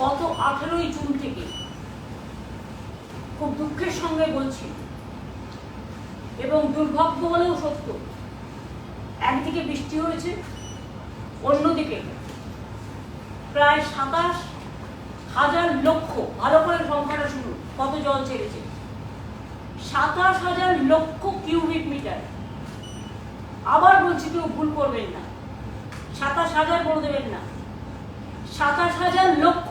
গত আঠেরোই জুন থেকে খুব দুঃখের সঙ্গে বলছি, এবং দুর্ভাগ্য বলেও সত্য, একদিকে বৃষ্টি হয়েছে, অন্যদিকে প্রায় সাতাশ হাজার লক্ষ, ভালো করে সংখ্যাটা শুরু কত জল ছেড়েছে? সাতাশ হাজার লক্ষ কিউবিক মিটার। আবার বলছি কেউ ভুল করবেন না, সাতাশ হাজার বলে দেবেন না। সাতাশ হাজার লক্ষ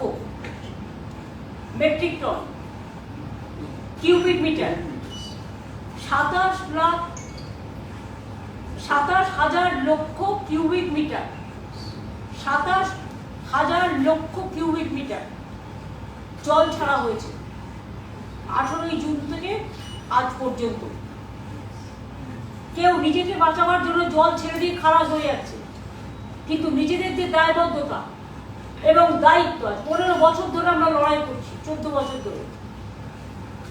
মেট্রিক টন, কিউবিক মিটার। সাতাশ লাখ, সাতাশ হাজার লক্ষ কিউবিক মিটার। সাতাশ হাজার লক্ষ কিউবিক মিটার জল ছাড়া হয়েছে। আঠারোই জুন থেকে আজ পর্যন্ত। কেউ নিজেকে বাঁচাবার জন্য জল ছেড়ে দিয়ে খারাপ হয়ে যাচ্ছে। কিন্তু নিজেদের যে দায়বদ্ধতা এবং দায়িত্ব আছে। পনেরো বছর ধরে আমরা লড়াই করছি, চোদ্দ বছর ধরে।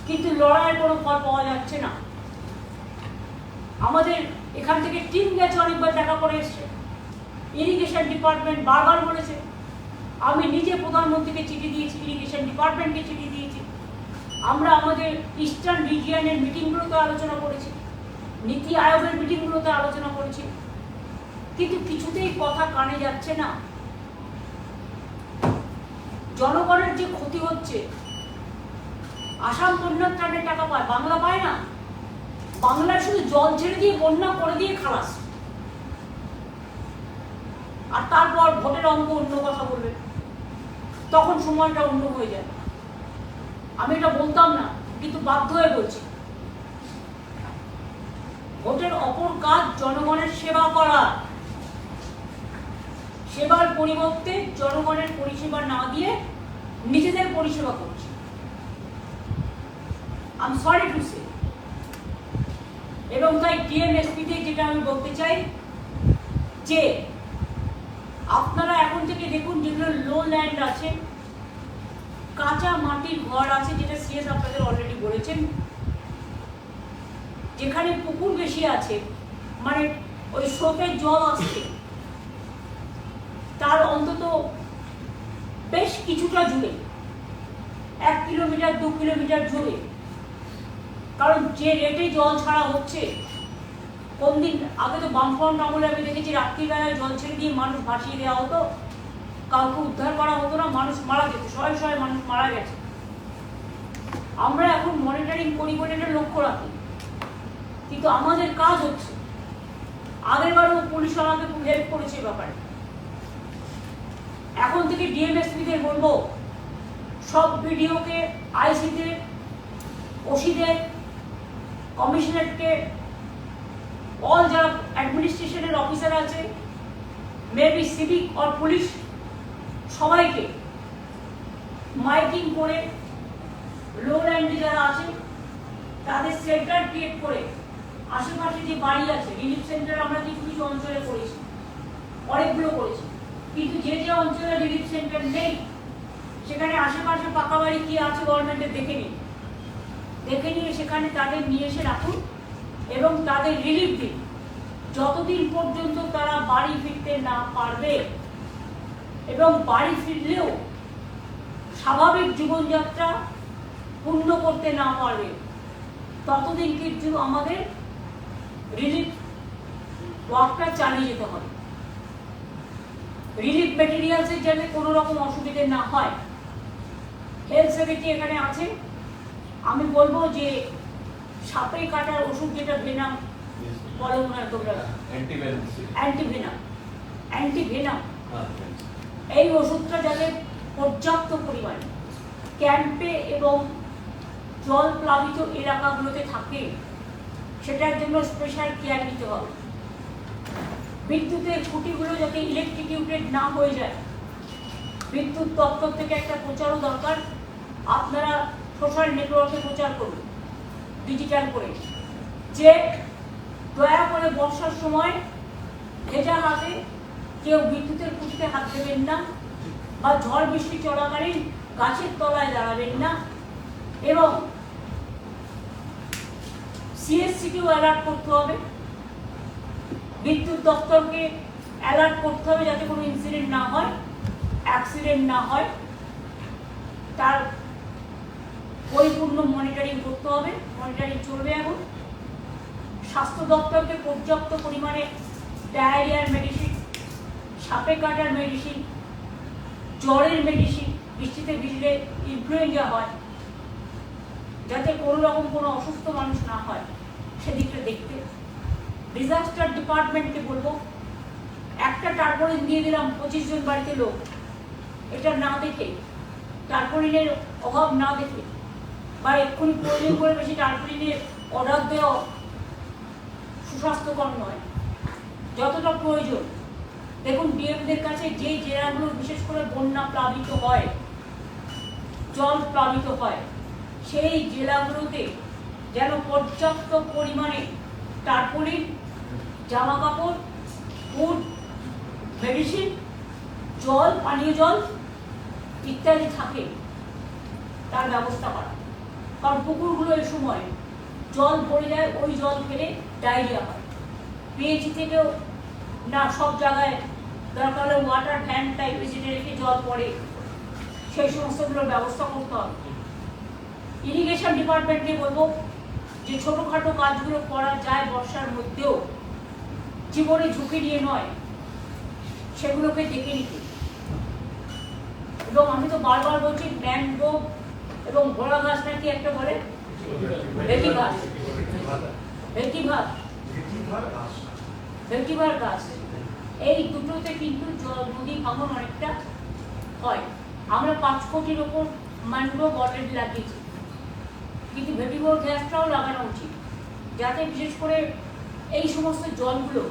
কিন্তু লড়াইয়ের কোনো ফল পাওয়া যাচ্ছে না। আমাদের এখান থেকে টিম গেছে, অনেকবার দেখা করে এসছে। ইরিগেশন ডিপার্টমেন্ট বারবার বলেছে, আমি নিজে প্রধানমন্ত্রীকে চিঠি দিয়েছি ইরিগেশন ডিপার্টমেন্টকে চিঠি দিয়েছি। আমরা আমাদের ইস্টার্ন রিজিয়নের মিটিংগুলোতে আলোচনা করেছি, নীতি আয়োগের মিটিংগুলোতে আলোচনা করেছি। কিন্তু কিছুতেই কথা কানে যাচ্ছে না। জনগণের যে ক্ষতি হচ্ছে, আসাম বন্যার ত্রাণের টাকা পায়, বাংলা পায় না। বাংলা শুধু জল ছেড়ে দিয়ে, বন্যা করে দিয়ে খালাস। আর তারপর ভোটের অঙ্ক অন্য কথা বলবে। তখন সময়টা অন্য হয়ে যায়। আমি এটা বলতাম না, কিন্তু বাধ্য হয়ে বলছি। ভোটের অপর কাজ জনগণের সেবা করা। সেবার পরিবর্তে জনগণের পরিষেবা না দিয়ে নিজেদের পরিষেবা করছে। সরি এবং তাই টিএমএসপিতে যেটা আমি বলতে চাই, যে আপনারা এখন থেকে দেখুন যেগুলো লো ল্যান্ড আছে, কাঁচা মাটির ঘর আছে যেটা সিএস আপনাদের অলরেডি বলেছেন, যেখানে পুকুর বেশি আছে মানে ওই সোপের জল আসছে। তার অন্তত বেশ কিছুটা জুড়ে, এক কিলোমিটার, দু কিলোমিটার জুড়ে। কারণ যে রেটে জল ছাড়া হচ্ছে, কোন দিন, আগে তো বামফ্রন্ট আমলে আমি দেখেছি, রাত্রিবেলায় জল ছেড়ে দিয়ে মানুষ ভাসিয়ে দেওয়া হতো। কাউকে উদ্ধার করা হতো না, মানুষ মারা যেত, শয়ে শয়ে মানুষ মারা গেছে। আমরা এখন মনিটরিং করি বলে এটা লক্ষ্য রাখি। কিন্তু আমাদের কাজ হচ্ছে, আগেরবারও পুলিশ আমাকে হেল্প করেছে ব্যাপারে। এখন থেকে ডিএমএসপিদের বলব, সব ভিডিওকে আইসিতে, ওসিদের, কমিশনারকে অল যারা অ্যাডমিনিস্ট্রেশনের অফিসার আছে মেবি সিভিক অর পুলিশ সবাইকে মাইকিং করে লো ল্যান্ডে যারা আছে, তাদের সেন্টার ক্রিয়েট করে, আশেপাশে যে বাড়ি আছে রিলিফ সেন্টার আমরা কিছু কিছু অঞ্চলে করেছি, অনেকগুলো করেছি। কিন্তু যে যে অঞ্চলে রিলিফ সেন্টার নেই, সেখানে আশেপাশে পাকা বাড়ি কি আছে গভর্নমেন্টের দেখে নিন। দেখে নিয়ে সেখানে তাদের নিয়ে এসে রাখুন এবং তাদের রিলিফ দিন। যতদিন পর্যন্ত তারা বাড়ি ফিরতে না পারবে এবং বাড়ি ফিরলেও স্বাভাবিক জীবনযাত্রা পূর্ণ করতে না পারবে, ততদিন কিন্তু আমাদের রিলিফ ওয়ার্কটা চালিয়ে যেতে হবে। রিলিফ মেটেরিয়ালসের যাতে কোনো রকম অসুবিধে না হয়। হেলথ সেক্রেটারি এখানে আছে আমি বলব যে সাপে কাটার ওষুধ যেটা ভেনাম বলে হয় তোমরা। অ্যান্টিভেনাম অ্যান্টিভেনাম এই ওষুধটা যাতে পর্যাপ্ত পরিমাণে ক্যাম্পে এবং জল প্লাবিত এলাকাগুলোতে থাকে সেটার জন্য স্পেশাল কেয়ার নিতে হবে। বিদ্যুতের খুঁটিগুলো যাতে ইলেকট্রিকিউটেড না হয়ে যায়। বিদ্যুৎ দপ্তর থেকে একটা প্রচারও দরকার। আপনারা সোশ্যাল নেটওয়ার্কে প্রচার করুন ডিজিটাল করে। যে দয়া করে বর্ষার সময় ভেজা হাতে কেউ বিদ্যুতের খুঁটিতে হাত দেবেন না বা ঝড় বৃষ্টি চলাকালীন গাছের তলায় দাঁড়াবেন না এবং সিএসসিকেও অ্যালার্ট করতে হবে। বিদ্যুৎ দপ্তরকে অ্যালার্ট করতে হবে যাতে কোনো ইনসিডেন্ট না হয় অ্যাক্সিডেন্ট না হয়। তার পরিপূর্ণ মনিটারিং করতে হবে। মনিটারিং চলবে এখন। স্বাস্থ্য দপ্তরকে পর্যাপ্ত পরিমাণে ডায়রিয়ার মেডিসিন সাপে কাটার মেডিসিন জ্বরের মেডিসিন বৃষ্টিতে ভিজলে ইনফ্লুয়েঞ্জা হয়, যাতে কোনো রকম কোনো অসুস্থ মানুষ না হয়, সেদিকটা দেখতে ডিজাস্টার ডিপার্টমেন্টকে বলব। একটা টার্পোলিন দিয়ে দিলাম, পঁচিশ জন বাড়িতে লোক। এটা না দেখে টার্পোলিনের অভাব না দেখে, বা এক্ষুনি প্রয়োজন করে বেশি টার্পোলিনের অর্ডার দেওয়া সুস্বাস্থ্যকর নয়। যতটা প্রয়োজন। দেখুন ডিএমদের কাছে যে জেলাগুলো বিশেষ করে বন্যা প্লাবিত হয়, জল প্লাবিত হয়, সেই জেলাগুলোতে যেন পর্যাপ্ত পরিমাণে টার্পোলিন জামা কাপড় ফুড মেডিসিন, জল, পানীয় জল ইত্যাদি থাকে, তার ব্যবস্থা করা। কারণ পুকুরগুলো এই সময় জল পড়ে যায়, ওই জল ফেলে ডায়রিয়া হয়। পিএইচি থেকেও না, সব জায়গায় দরকার হলে ওয়াটার ভ্যান টাইপের যেটা রেখে জল পড়ে, সেই সমস্তগুলোর ব্যবস্থা করতে হবে। ইরিগেশন ডিপার্টমেন্টকে বলব যে ছোটোখাটো কাজগুলো করা যায় বর্ষার মধ্যেও। জীবনে ঝুঁকি নিয়ে নয়, সেগুলোকে দেখে নিতে। এবং আমি তো বারবার বলছি ম্যানগ্রো এবং ঘোড়া গাছ নাকি একটা বলে? ভেটি এই দুটোতে কিন্তু নদী ভাঙন অনেকটা হয়। আমরা পাঁচ কোটির ওপর ম্যানগ্রোভ অলরেডি লাগিয়েছি। কিন্তু ভেটিভোর গ্যাসটাও লাগানো উচিত। যাতে বিশেষ করে এই সমস্ত জলগুলো,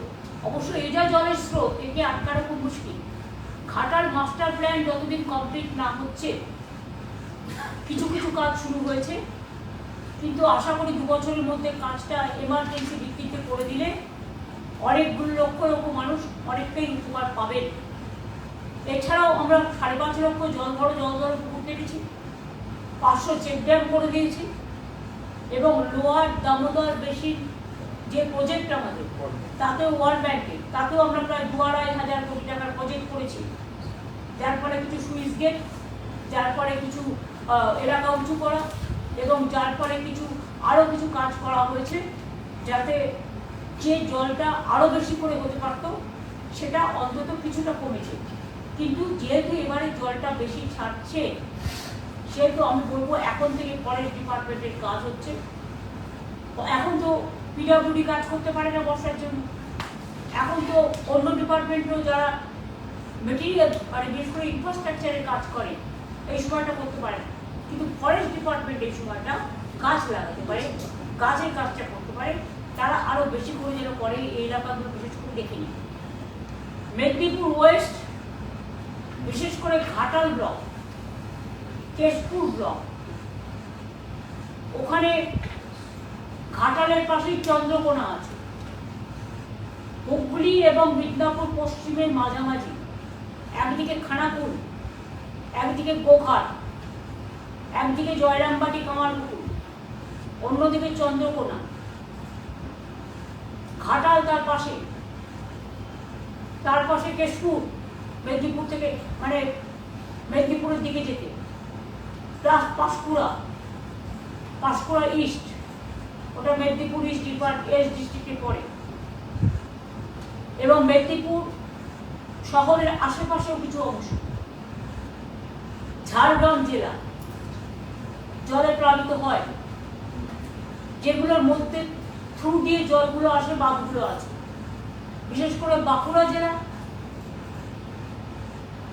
অবশ্য এটা জলের স্রোত, একে আটকানো খুব মুশকিল। ঘাটার মাস্টার প্ল্যান যতদিন কমপ্লিট না হচ্ছে, কিছু কিছু কাজ শুরু হয়েছে। কিন্তু আশা করি দু বছরের মধ্যে কাজটা এমার্জেন্সি ভিত্তিতে করে দিলে অনেকগুলো লক্ষ লক্ষ মানুষ অনেকটাই উপকার পাবেন। এছাড়াও আমরা সাড়ে পাঁচ লক্ষ জল বড় জল জল পুকুর কেটেছি, পাঁচশো চেক ড্যাম করে দিয়েছি, এবং লোয়ার দামোদর বেশি যে প্রজেক্ট আমাদের, তাতেও ওয়ার্ল্ড ব্যাংকে তাতেও আমরা প্রায় দু আড়াই হাজার কোটি টাকার প্রজেক্ট করেছি। যার ফলে কিছু সুইচ গেট, যার ফলে কিছু এলাকা উঁচু করা এবং যার ফলে কিছু আরও কিছু কাজ করা হয়েছে যাতে যে জলটা আরও বেশি করে হতে পারতো, সেটা অন্তত কিছুটা কমেছে। কিন্তু যেহেতু এবারে জলটা বেশি ছাড়ছে, সেহেতু আমি বলব এখন থেকে ফরেস্ট ডিপার্টমেন্টের কাজ হচ্ছে। এখন তো পিডব্লিউডি কাজ করতে পারে না বর্ষার জন্য। এখন তো অন্য ডিপার্টমেন্টেও যারা মেটেরিয়াল মানে বিশেষ করে ইনফ্রাস্ট্রাকচারের কাজ করে, এই সময়টা করতে পারে কিন্তু ফরেস্ট ডিপার্টমেন্ট এই সময়টা গাছ লাগাতে পারে, গাছের কাজটা করতে পারে। তারা আরও বেশি করে যেন করে এই এলাকাগুলো বিশেষ করে দেখে নিই মেদিনীপুর ওয়েস্ট, বিশেষ করে ঘাটাল ব্লক কেশপুর ব্লক, ওখানে ঘাটালের পাশেই চন্দ্রকোনা আছে। হুগলি এবং মিদনাপুর পশ্চিমের মাঝামাঝি। একদিকে খানাপুর একদিকে গোঘাট, একদিকে জয়রামবাটি কামারপুকুর, অন্যদিকে চন্দ্রকোনা। ঘাটাল তার পাশে। তার পাশে কেশপুর, মেদিনীপুর থেকে মানে মেদিনীপুরের দিকে যেতে। Plus Panskura Panskura east. ওটা মেদিনীপুর ইস্ট ডিপার্ট এস ডিস্ট্রিক্টে পড়ে। এবং মেদিনীপুর শহরের আশেপাশেও কিছু অংশ। ঝাড়গ্রাম জেলা জলে প্লাবিত হয়, যেগুলোর মধ্যে থ্রু দিয়ে জলগুলো আসে, বাঁধগুলো আছে। বিশেষ করে বাঁকুড়া জেলা,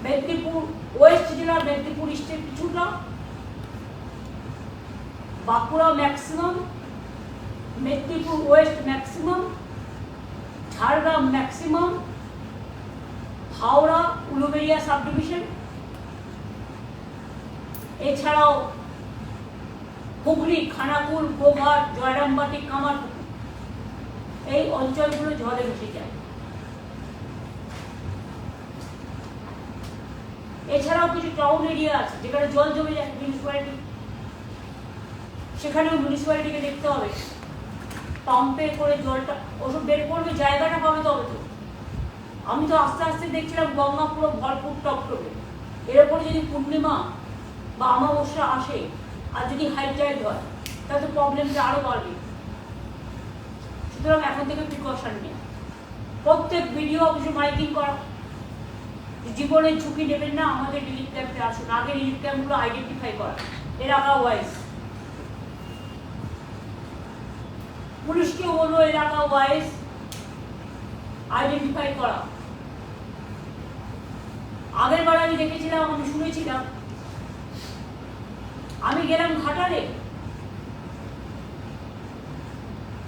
মেদিনীপুর ওয়েস্ট জেলা, মেদিনীপুর ইস্টের কিছুটা। Bankura maximum Medinipur west maximum Jhargram maximum Howrah Uluberia subdivision এছাড়াও হুগলি, খানাপুর, গোঘাট, জয়রামবাটি, কামারপুকুর। এই অঞ্চলগুলো জলে ভেসে যায়। এছাড়াও কিছু টাউন এরিয়া আছে, যেখানে জল জমে যায় মিউনিসিপ্যালিটি সেখানেও মিউনিসিপ্যালিটিকে দেখতে হবে। পাম্পে করে জলটা ওসব বের করবে জায়গাটা পাবে তবে তো। আমি তো আস্তে আস্তে দেখছিলাম গঙ্গা পুরো ভরপুর টপটপে এর উপরে যদি পূর্ণিমা বা অমাবস্যা আসে, আর যদি হাই টাইড হয়, তাহলে প্রবলেমটা আরও বাড়বে। সুতরাং এখন থেকে প্রিকশন নিয়ে। প্রত্যেক ভিডিও অফিসে মাইকিং করা। জীবনের ঝুঁকি নেবেন না, আমাদের রিলিফ ক্যাম্পে আসুন। আগে রিলিফ ক্যাম্পগুলো আইডেন্টিফাই করা। এলাকা ওয়াইজ পুলিশকেও বলব এলাকা ওয়াইজ আইডেন্টিফাই করা। আগের বার আমি দেখেছিলাম, আমি শুনেছিলাম। আমি গেলাম ঘাটালে।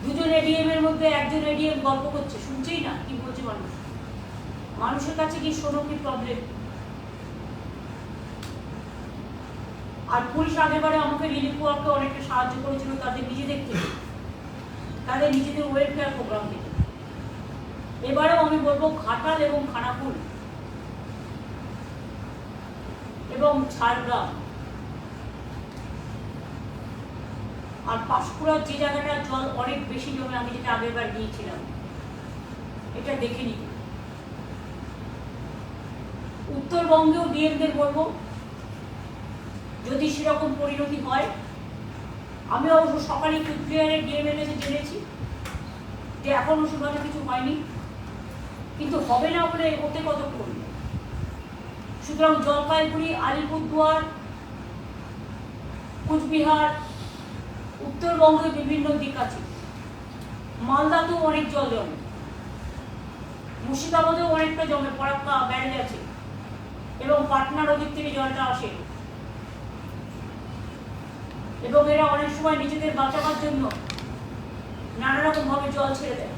দুজন এডিএম এর মধ্যে একজন এডিএম গল্প করছে, শুনছেই না, কি বলছে মানুষ? মানুষের কাছে কি শোনো কি প্রবলেম আর পুলিশ আগেরবারে আমাকে রিলিফ ওয়ার্কে অনেকটা সাহায্য করেছিল, তাদের নিজেদের থেকে তাদের নিজেদের ওয়েলফেয়ার প্রোগ্রাম থেকে। এবারেও আমি বলব ঘাটাল এবং খানাকুল এবং ঝাড়গ্রাম। আর পাঁশকুড়ার যে জায়গাটা জল অনেক বেশি জমে, আমি যেটা আগের বার গিয়েছিলাম, এটা দেখে নিতে উত্তরবঙ্গেও ডিএমদের বলব, যদি সেরকম পরিণতি হয় আমি অবশ্য সকালে কুচবিহারের ডিএম কাছে জেনেছি। যে এখনও সেভাবে কিছু হয়নি। কিন্তু হবে না বলে ওতে কত করবে? সুতরাং জলপাইগুড়ি, আলিপুরদুয়ার, কুচবিহার উত্তরবঙ্গের বিভিন্ন দিক আছে। মালদাতেও অনেক জল জমে। মুর্শিদাবাদেও অনেকটা জমে পরাক্কা ব্যারেজ আছে। এবং পাটনার ওদিক থেকে জলটা আসে। এবং এরা অনেক সময় নিজেদের বাঁচাবার জন্য নানা রকম ভাবে জল ছেড়ে দেয়।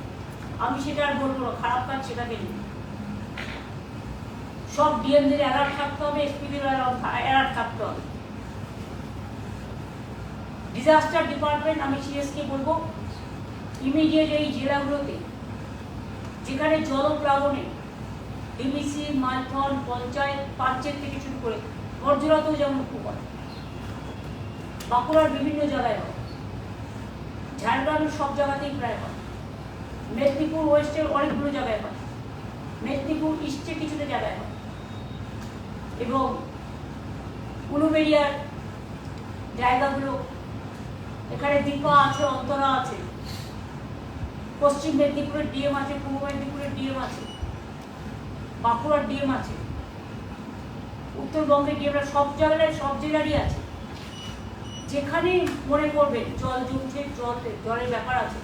আমি সেটা আর বলব খারাপ কাজ সেটাকে নিয়ে সব ডিএমদের অ্যালার্ট থাকতে হবে এসপিদের অ্যালার্ট থাকতে হবে। ডিজাস্টার ডিপার্টমেন্ট আমি সিএসকে বলব ইমিডিয়েট এই জেলাগুলোতে, যেখানে জলপ্লাবনে ডিবিসি মালথন পঞ্চায়েত, পাঞ্চেত থেকে শুরু করে বর্জরাতেও যেমন হয় বাঁকুড়ার বিভিন্ন জায়গায় হয় ঝাড়গ্রামের সব জায়গাতেই প্রায় হয়। মেদিনীপুর ওয়েস্টের অনেকগুলো জায়গায় হয়। মেদিনীপুর ইস্টে কিছুটা জায়গায় হয়। এবং উলুবেড়িয়ার জায়গাগুলো, এখানে দীপা আছে, অন্তরা আছে। পশ্চিম মেদিনীপুরের ডিএম আছে, পূর্ব মেদিনীপুরের ডিএম আছে। বাঁকুড়ার ডিএম আছে। উত্তরবঙ্গের ডিএমরা সব জায়গায়, সব জেলারই আছে। যেখানে মনে করবেন জল জমছে, জল, জলের ব্যাপার আছে,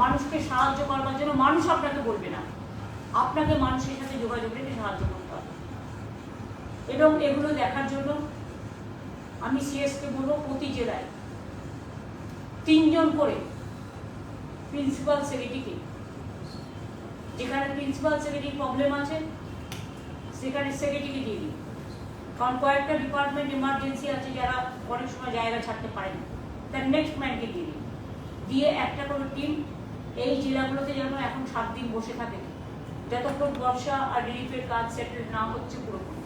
মানুষকে সাহায্য করবার জন্য মানুষ আপনাকে বলবে না। আপনাকে মানুষের সাথে যোগাযোগ রেখে সাহায্য করতে হবে। এবং এগুলো দেখার জন্য আমি সিএসকে বলব প্রতি জেলায় তিনজন করে প্রিন্সিপাল সেক্রেটারিকে, যেখানে প্রিন্সিপাল সেক্রেটারি প্রবলেম আছে, সেখানে সেক্রেটারিকে দিয়ে দিই কারণ কয়েকটা ডিপার্টমেন্ট ইমার্জেন্সি আছে যারা অনেক সময় জায়গা ছাড়তে পারে না তার নেক্সট ম্যানকে দিয়ে দিই। দিয়ে একটা করে টিম এই জেলাগুলোতে যেন এখন সাত দিন বসে থাকে। যতক্ষণ বর্ষা আর রিলিফের কাজ সেটেল না হচ্ছে পুরোপুরি।